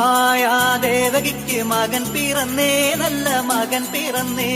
മായാദേവകിക്ക് മകൻ പിറന്നേ നല്ല മകൻ പിറന്നേ.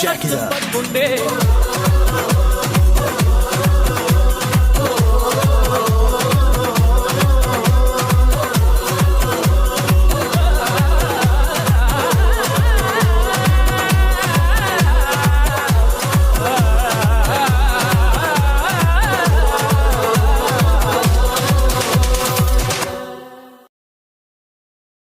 Check it out.